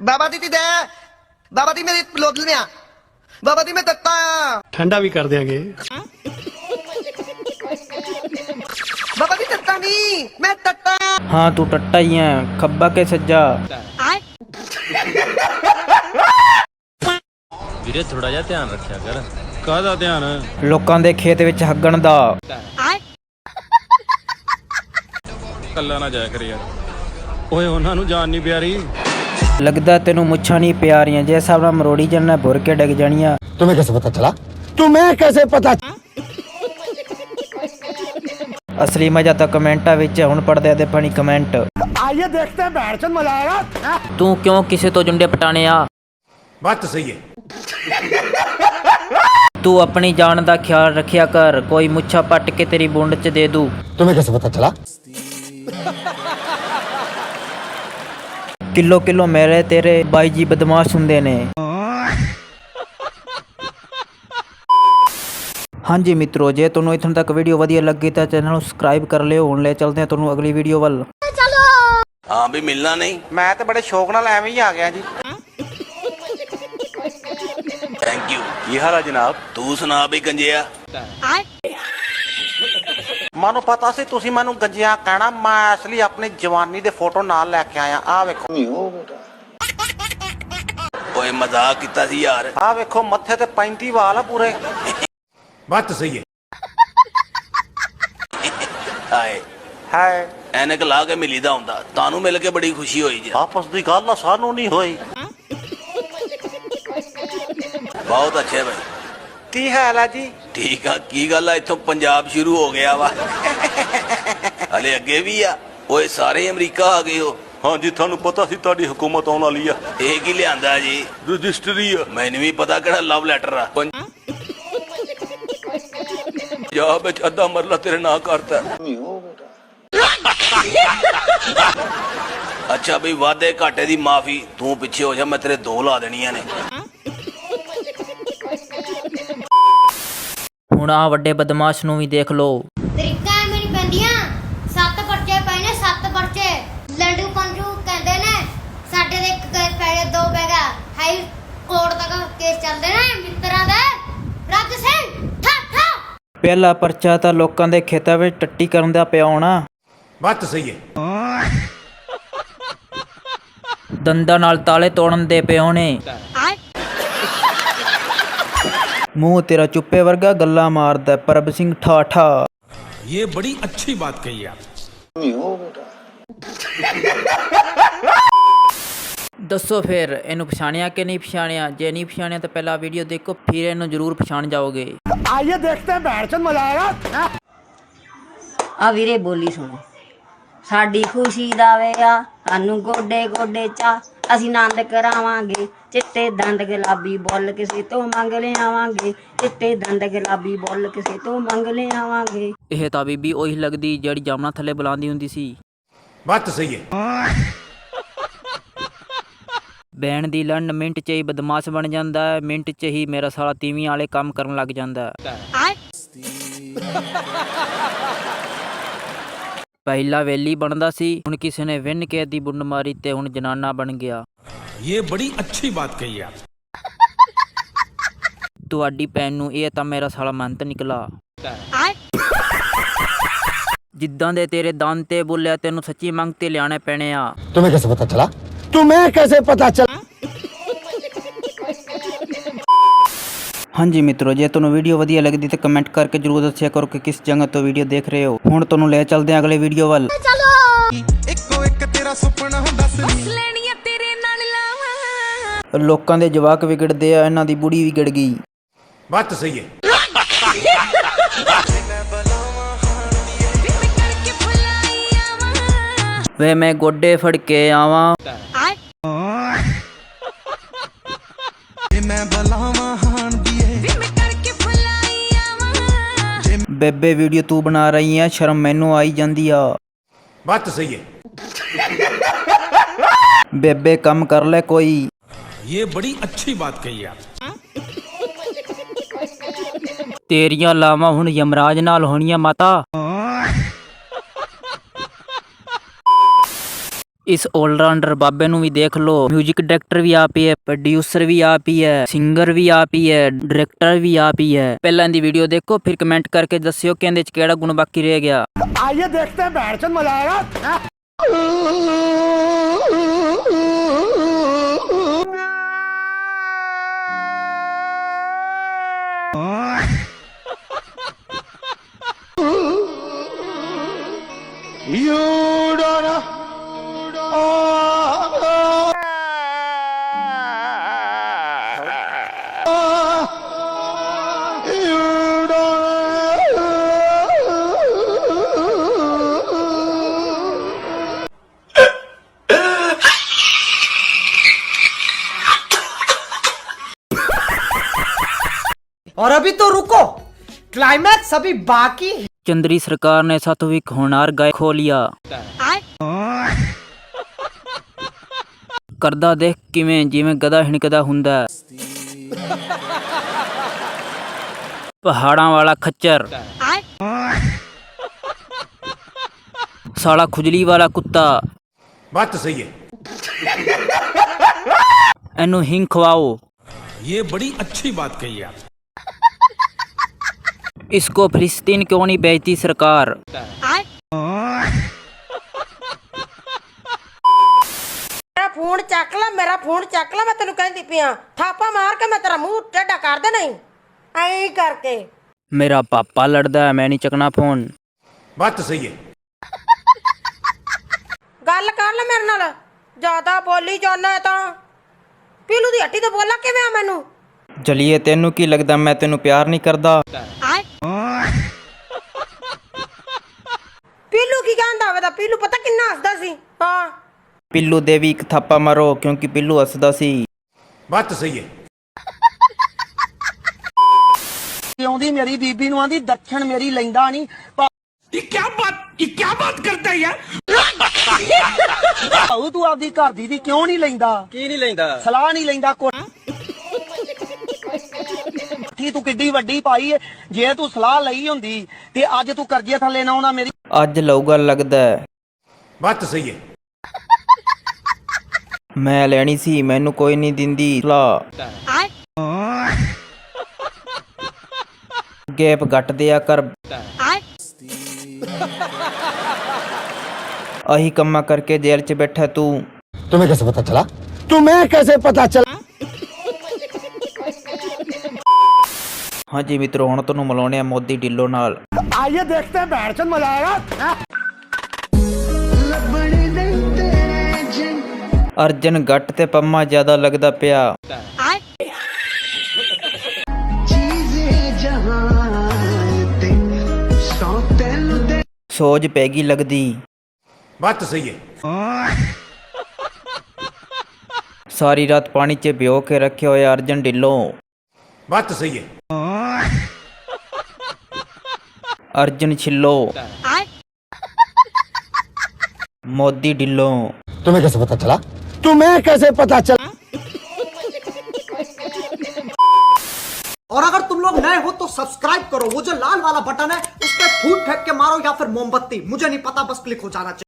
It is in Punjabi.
ਬਾਬਾ ਜੀ ਦੀ ਦੇ। ਬਾਬਾ ਜੀ ਮੇਰੀ ਲੋਦ ਲਿਆ ਬਾਬਾ ਜੀ ਮੈਂ ਤੱਤਾ ਆ ਠੰਡਾ ਵੀ ਕਰ ਦਿਆਂਗੇ। ਬਾਬਾ ਜੀ ਤੱਤਾ ਨਹੀਂ ਮੈਂ ਤੱਤਾ ਹਾਂ ਤੂੰ ਟੱਟਾ ਹੀ ਐ। ਖੱਬਾ ਕੇ ਸੱਜਾ। ਵੀਰੇ ਥੋੜਾ ਜਿਹਾ ਧਿਆਨ ਰੱਖਿਆ ਕਰ। ਕਾਹਦਾ ਧਿਆਨ? ਲੋਕਾਂ ਦੇ ਖੇਤ ਵਿੱਚ ਹੱਗਣ ਦਾ। ਕੱਲਾ ਨਾ ਜਾਇਆ ਕਰ ਯਾਰ। ਓਏ ਉਹਨਾਂ ਨੂੰ ਜਾਨ ਨਹੀਂ ਪਿਆਰੀ ਲੱਗਦਾ ਤੈਨੂੰ ਮੁੱਛਾਂ ਨਹੀਂ ਪਿਆਰੀਆਂ ਜੇ ਹਿਸਾਬ ਨਾਲ ਮਰੋੜੀ ਜੰਨਾ ਭੁਰ ਕੇ ਡਿੱਗ ਜਾਣੀਆਂ तुम्हें कैसे पता चला तुम्हें कैसे पता ਅਸਲੀ ਮਜ਼ਾ ਤਾਂ ਕਮੈਂਟਾਂ ਵਿੱਚ ਹੈ, ਹੁਣ ਪੜਦੇ ਦੇ ਪਾਣੀ ਕਮੈਂਟ आइए देखते हैं बैठ चल मजा आएगा ਤੂੰ ਕਿਉਂ ਕਿਸੇ ਤੋਂ ਜੁੰਡੇ ਪਟਾਣੇ ਆ बात तो सही है ਤੂੰ ਆਪਣੀ ਜਾਨ ਦਾ ਖਿਆਲ ਰੱਖਿਆ ਕਰ ਕੋਈ ਮੁੱਛਾ ਪੱਟ ਕੇ ਤੇਰੀ ਬੁੰਡ 'ਚ ਦੇ ਦੂ तुम्हें कैसे पता चला ਕਿਲੋ ਕਿਲੋ ਮੇਰੇ ਤੇਰੇ ਬਾਈ ਜੀ ਬਦਮਾਸ਼ ਹੁੰਦੇ ਨੇ। ਹਾਂਜੀ ਮਿੱਤਰੋ ਜੇ ਤੁਹਾਨੂੰ ਇਥੋਂ ਤੱਕ ਵੀਡੀਓ ਵਧੀਆ ਲੱਗੀ ਤਾਂ ਚੈਨਲ ਨੂੰ ਸਬਸਕ੍ਰਾਈਬ ਕਰ ਲਿਓ। ਹੁਣ ਲੈ ਚਲਦੇ ਹਾਂ ਤੁਹਾਨੂੰ ਅਗਲੀ ਵੀਡੀਓ ਵੱਲ। ਹਾਂ ਵੀ ਮਿਲਣਾ ਨਹੀਂ। ਮੈਂ ਤੇ ਬੜੇ ਸ਼ੌਕ ਨਾਲ ਐਵੇਂ ਹੀ ਆ ਗਿਆ ਜੀ। ਥੈਂਕ ਯੂ ਕੀ ਹਾਲ ਆ ਜਨਾਬ? ਤੂੰ ਸੁਣਾ ਵੀ ਗੰਜਿਆ। ਮੈਨੂੰ ਪਤਾ ਸੀ ਤੁਸੀਂ ਮੈਨੂੰ ਗੰਜਿਆ ਕਹਿਣਾ ਮੈਂ ਅਸਲੀ ਆਪਣੀ ਜਵਾਨੀ ਦੇ ਫੋਟੋ ਨਾਲ ਲੈ ਕੇ ਆਇਆ। ਆਹ ਵੇਖੋ। ਨਹੀਂ ਹੋ ਬੇਟਾ। ਓਏ ਮਜ਼ਾਕ ਕੀਤਾ ਸੀ ਯਾਰ। ਆ ਵੇਖੋ ਮੱਥੇ ਤੇ 35 ਵਾਲ ਆ ਪੂਰੇ। ਬੱਤ ਸਹੀ ਹੈ। ਹਾਏ ਹਾਏ। ਐਨਕ ਲਾ ਕੇ ਮਿਲੀਦਾ ਹੁੰਦਾ। ਤੁਹਾਨੂੰ ਮਿਲ ਕੇ ਬੜੀ ਖੁਸ਼ੀ ਹੋਈ ਜੀ। ਆਪਸ ਦੀ ਗੱਲ ਸਾਨੂੰ ਨਹੀਂ ਹੋਈ। ਬਹੁਤ ਅੱਛੇ ਭਾਈ। ਕੀ ਹਾਲ ਆ ਜੀ? ਠੀਕ ਆ ਕੀ ਗੱਲ ਆ? ਇੱਥੋਂ ਪੰਜਾਬ ਸ਼ੁਰੂ ਹੋ ਗਿਆ ਵਾ। ਹਲੇ ਅੱਗੇ ਵੀ ਆ। ਓਏ ਸਾਰੇ ਅਮਰੀਕਾ ਆ ਗਏ ਹੋ। ਹਾਂਜੀ ਤੁਹਾਨੂੰ ਪਤਾ ਸੀ ਤੁਹਾਡੀ ਹਕੂਮਤ ਆਉਣ ਵਾਲੀ ਆ। ਇਹ ਕੀ ਲਿਆਂਦਾ ਜੀ? ਰਜਿਸਟਰੀ ਆ। ਮੈਨੂੰ ਵੀ ਪਤਾ ਕਿਹੜਾ ਲਵ ਲੈਟਰ ਆ। ਪੰਜਾਬ ਵਿੱਚ ਅੱਧਾ ਮਰਲਾ ਤੇਰੇ ਨਾਂ ਕਰਤਾ। ਅੱਛਾ ਬਈ ਵਾਦੇ ਘਾਟੇ ਦੀ ਮਾਫੀ। ਤੂੰ ਪਿੱਛੇ ਹੋ ਜਾ ਮੈਂ ਤੇਰੇ ਦੋ ਲਾ ਦੇਣੀਆਂ ਨੇ। ਹੁਣ ਆ ਵੱਡੇ ਬਦਮਾਸ਼ ਨੂੰ ਵੀ ਦੇਖ ਲਓ। ਤਰੀਕਾ ਮੇਰੀ ਬੰਦੀਆਂ ਸੱਤ ਪਰਚੇ ਪਏ ਨੇ ਸੱਤ ਪਰਚੇ। ਲੰਡੂ ਪੰਡੂ ਕਹਿੰਦੇ ਨੇ ਸਾਡੇ ਦੇ ਇੱਕ ਕੇਸ ਦੋ ਪੈ ਹਾਈ ਕੋਰਟ ਤੱਕ ਕੇਸ ਚੱਲਦੇ ਨੇ ਮਿੱਤਰਾਂ ਦੇ। ਰੱਜ ਸਿੰਘ ਠਾ ਠਾ। ਪਹਿਲਾ ਪਰਚਾ ਤਾਂ ਲੋਕਾਂ ਦੇ ਖੇਤਾਂ ਵਿੱਚ ਟੱਟੀ ਕਰਨ ਦਾ ਪਿਆ ਹੋਣਾ। ਬਾਤ ਸਹੀ ਹੈ। ਦੰਦਾਂ ਨਾਲ ਤਾਲੇ ਤੋੜਨ ਦੇ ਪਏ ਮੂੰਹ ਤੇਰਾ ਚੁੱਪੇ ਵਰਗਾ ਗੱਲਾਂ ਮਾਰਦਾ ਪਰਬ ਸਿੰਘ ਠਾਠਾ। ਇਹ ਬੜੀ ਅੱਛੀ ਬਾਤ ਕਹੀ ਆਪ ਦੱਸੋ ਫਿਰ ਇਹਨੂੰ ਪਛਾਣਿਆ ਕਿ ਨਹੀਂ ਪਛਾਣਿਆ? ਜੇ ਨਹੀਂ ਪਛਾਣਿਆ ਤਾਂ ਪਹਿਲਾਂ ਵੀਡੀਓ ਦੇਖੋ ਫਿਰ ਇਹਨੂੰ ਜ਼ਰੂਰ ਪਛਾਣ ਜਾਓਗੇ। ਆਈਏ ਦੇਖਦੇ ਹਾਂ ਬੈਠ ਕੇ ਮਜ਼ਾ ਆਏਗਾ। ਆ ਵੀਰੇ ਬੋਲੀ ਸੁਣੋ। ਸਾਡੀ ਖੁਸ਼ੀ ਦਾ ਵੇ ਆ ਸਾਨੂੰ ਗੋਡੇ ਗੋਡੇ ਚਾ ਅਸੀਂ ਆਨੰਦ ਕਰਾਵਾਂਗੇ ਚਿੱਟੇ ਦੰਦ ਗੁਲਾਬੀ ਬੁੱਲ ਕਿਸੇ ਤੋਂ ਮੰਗ ਲਿਆਵਾਂਗੇ ਚਿੱਟੇ ਦੰਦ ਗੁਲਾਬੀ ਬੁੱਲ ਕਿਸੇ ਤੋਂ ਮੰਗ ਲਿਆਵਾਂਗੇ। ਇਹ ਤਾਂ ਬੀਬੀ ਉਹੀ ਲੱਗਦੀ ਜਿਹੜੀ ਜਾਮਣਾ ਥੱਲੇ ਬੁਲਾਉਂਦੀ ਹੁੰਦੀ ਸੀ। ਬੱਤ ਸਹੀ ਹੈ। ਬੈਣ ਦੀ ਲੰਡ ਮਿੰਟ 'ਚ ਹੀ ਬਦਮਾਸ਼ ਬਣ ਜਾਂਦਾ ਹੈ ਮਿੰਟ 'ਚ ਹੀ ਮੇਰਾ ਸਾਲਾ ਤੀਵੀਆਂ ਵਾਲੇ ਕੰਮ ਕਰਨ ਲੱਗ ਜਾਂਦਾ ਹੈ। ਪਹਿਲਾ ਵੇਲੀ ਬਣਦਾ ਸੀ ਹੁਣ ਕਿਸੇ ਨੇ ਵਿੰਨ ਕੇ ਦੀ ਬੁੰਡ ਮਾਰੀ ਤੇ ਹੁਣ ਜਨਾਨਾ ਬਣ ਗਿਆ ਇਹ ਬੜੀ ਅੱਛੀ ਬਾਤ ਕਹੀ ਆਪ ਤੁਹਾਡੀ ਭੈਣ ਨੂੰ ਇਹ ਤਾਂ ਮੇਰਾ ਸਾਲਾ ਮੰਤ ਨਿਕਲਾ ਜਿੱਦਾਂ ਦੇ ਤੇਰੇ ਦੰਦ ਤੇ ਬੋਲਿਆ ਤੈਨੂੰ ਸੱਚੀ ਮੰਗ ਤੇ ਲਿਆਣੇ ਪੈਣੇ ਆ तुम्हें कैसे पता चला तुम्हें कैसे पता चला ਹਾਂਜੀ ਮਿੱਤਰੋ ਜੇ ਤੁਹਾਨੂੰ ਵੀਡੀਓ ਵਧੀਆ ਲੱਗਦੀ ਤਾਂ ਕਮੈਂਟ ਕਰਕੇ ਜਰੂਰ ਦੱਸਿਆ ਕਰੋ ਕਿ ਕਿਸ ਜਗ੍ਹਾ ਤੋਂ ਵੀਡੀਓ ਦੇਖ ਰਹੇ ਹੋ। ਹੁਣ ਤੁਹਾਨੂੰ ਲੈ ਚੱਲਦੇ ਹਾਂ ਅਗਲੇ ਵੀਡੀਓ ਵੱਲ। ਲੋਕਾਂ ਦੇ ਜਵਾਕ ਵਿਗੜਦੇ ਆ ਇਹਨਾਂ ਦੀ ਬੁੜੀ ਵਿਗੜ ਗਈ। ਬੱਤ ਸਹੀ ਵੇ ਮੈਂ ਗੋਡੇ ਫੜ ਕੇ ਆਵਾਂ। ਬੇਬੇ ਵੀਡੀਓ ਤੂੰ ਬਣਾ ਰਹੀ ਐ ਸ਼ਰਮ ਮੈਨੂੰ ਆਈ ਜਾਂਦੀ ਆ। ਬਾਤ ਸਹੀ ਹੈ। ਬੇਬੇ ਕੰਮ ਕਰ ਲੈ ਕੋਈ। ਇਹ ਬੜੀ ਅੱਛੀ ਬਾਤ ਕਹੀ ਆ। ਤੇਰੀਆਂ ਲਾਵਾਂ ਹੁਣ ਯਮਰਾਜ ਨਾਲ ਹੋਣੀਆਂ ਮਾਤਾ। ਇਸ ਆਲਰਾਊਂਡਰ ਬਾਬੇ ਨੂੰ ਵੀ ਦੇਖ ਲਓ 뮤직 ਡਾਇਰੈਕਟਰ ਵੀ ਆਪ ਹੀ ਹੈ ਪ੍ਰੋਡਿਊਸਰ ਵੀ ਆਪ ਹੀ ਹੈ ਸਿੰਗਰ ਵੀ ਆਪ ਹੀ ਹੈ ਡਾਇਰੈਕਟਰ ਵੀ ਆਪ ਹੀ ਹੈ ਪਹਿਲਾਂ ਇਹਦੀ ਵੀਡੀਓ ਦੇਖੋ ਫਿਰ ਕਮੈਂਟ ਕਰਕੇ ਦੱਸਿਓ ਕਿ ਇਹਦੇ ਚ ਕਿਹੜਾ ਗੁਣ ਬਾਕੀ ਰਹਿ ਗਿਆ आइए देखते हैं बैठ चल मजा आएगा और अभी तो रुको क्लाइमैक्स अभी बाकी है ਚੰਦਰੀ ਸਰਕਾਰ ਨੇ ਸਾਥੋਂ ਇੱਕ ਹੋਣਾਰ ਗਾਇਕ ਖੋ ਲਿਆ ਕਰਦਾ ਦੇਖ ਕਿਵੇਂ ਜਿਵੇਂ ਗਧਾ ਹਿਣਕਦਾ ਹੁੰਦਾ ਹੈ। ਪਹਾੜਾਂ ਵਾਲਾ ਖੱਚਰ ਸਾਲਾ ਖੁਜਲੀ ਵਾਲਾ ਕੁੱਤਾ बात तो सही है ਇਹਨੂੰ ਹਿੰਗ ਖਵਾਓ ਇਹ ਬੜੀ ਅੱਛੀ ਬਾਤ ਕਹੀ ਆ इसको फिलिस्तीन क्यों नहीं भेजती सरकार ਮੇਰਾ ਫੋਨ ਚੱਕ ਲੈ ਮੇਰਾ ਫੋਨ ਚੱਕ ਲੈ ਮੈਂ ਤੈਨੂੰ ਕਹਿੰਦੀ ਪਿਆ ਥਾਪਾ ਮਾਰ ਕੇ ਮੈਂ ਤੇਰਾ ਮੂੰਹ ਟੇਢਾ ਕਰ ਦੇ ਨਹੀਂ ਐਂ ਕਰਕੇ मेरा पापा लड़दा है मैं नहीं चकना फोन बात तो सही है ਗੱਲ ਕਰ ਲੈ ਮੇਰੇ ਨਾਲ ਜ਼ਿਆਦਾ ਬੋਲੀ ਜਾਂਦਾ ਤਾਂ ਪੀਲੂ ਦੀ ਹੱਟੀ ਤੇ ਬੋਲਾ ਕਿਵੇਂ ਆ ਮੈਨੂੰ ਜਲੀਏ ਤੈਨੂੰ ਕੀ ਲੱਗਦਾ ਮੈਂ ਤੈਨੂੰ ਪਿਆਰ ਨਹੀਂ ਕਰਦਾ ਹੱਸਦਾ ਪੀਲੂ ਪਤਾ ਕਿੰਨਾ ਹੱਸਦਾ ਸੀ? ਹਾਂ। ਪਿੱਲੂ ਦੇ ਵੀ ਇੱਕ ਥਾਪਾ ਮਾਰੋ ਕਿਉਂਕਿ ਪਿੱਲੂ ਹੱਸਦਾ ਸੀ। ਬਾਤ ਸਹੀ ਹੈ। ਆਉਂਦੀ ਮੇਰੀ ਬੀਬੀ ਨੂੰ ਆਂਦੀ ਦੱਖਣ ਮੇਰੀ ਲੈਂਦਾ ਨਹੀਂ ਇਹ ਕੀ ਬਾਤ ਇਹ ਕੀ ਬਾਤ ਕਰਦਾ ਹੈ ਯਾਰ? ਭਾਉ ਤੂੰ ਆਪਦੀ ਘਰ ਦੀ ਦੀ ਕਿਉਂ ਨਹੀਂ ਲੈਂਦਾ? ਕੀ ਨਹੀਂ ਲੈਂਦਾ? ਸਲਾਹ ਨਹੀਂ ਲੈਂਦਾ ਕੋਈ। ਠੀ ਤੂੰ ਕਿੱਡੀ ਵੱਡੀ ਪਾਈ ਏ? ਜੇ ਤੂੰ ਸਲਾਹ ਲਈ ਹੁੰਦੀ ਤੇ ਅੱਜ ਤੂੰ ਕਰਜ਼ੇ ਥੱਲੇ ਨਾ ਆਉਣਾ ਮੇਰੀ ਅੱਜ ਲਊਗਾ ਲੱਗਦਾ ਹੈ। बात तो सही है ਮੈਂ ਲੈਣੀ ਸੀ ਮੈਨੂੰ ਕੋਈ ਨਹੀਂ ਦਿੰਦੀ ਸਲਾਹ ਗੈਪ ਘੱਟ ਦਿਆ ਕਰ ਆਹੀ ਕੰਮਾਂ ਕਰਕੇ ਜੇਲ੍ਹ 'ਚ ਬੈਠਾ ਤੂੰ तुम्हें कैसे पता चला तुम्हें कैसे पता चला ਹਾਂਜੀ ਮਿੱਤਰੋ ਹੁਣ ਤੁਹਾਨੂੰ ਮਿਲਾਉਣੇ ਆ ਮੋਦੀ ਢਿੱਲੋ ਨਾਲ आइए देखते हैं बैठ चल मजा आएगा ਅਰਜਨ ਘੱਟ ਤੇ ਪੰਮਾ ਜ਼ਿਆਦਾ ਲੱਗਦਾ ਪਿਆ ਸੋਜ ਪੈਗੀ ਲੱਗਦੀ बात तो सही है ਸਾਰੀ ਰਾਤ ਪਾਣੀ 'ਚ ਭਿਓ ਕੇ ਰੱਖੇ ਹੋਏ ਅਰਜਨ ਢਿੱਲੋਂ बात तो सही अर्जुन छिल्लो। मोदी ढिल्लो। तुम्हें कैसे पता चला? तुम्हें कैसे पता चला? और अगर तुम लोग नए हो तो सब्सक्राइब करो। वो जो लाल वाला बटन है उस पर फूट फेंक के मारो या फिर मोमबत्ती। मुझे नहीं पता बस क्लिक हो जाना चाहिए।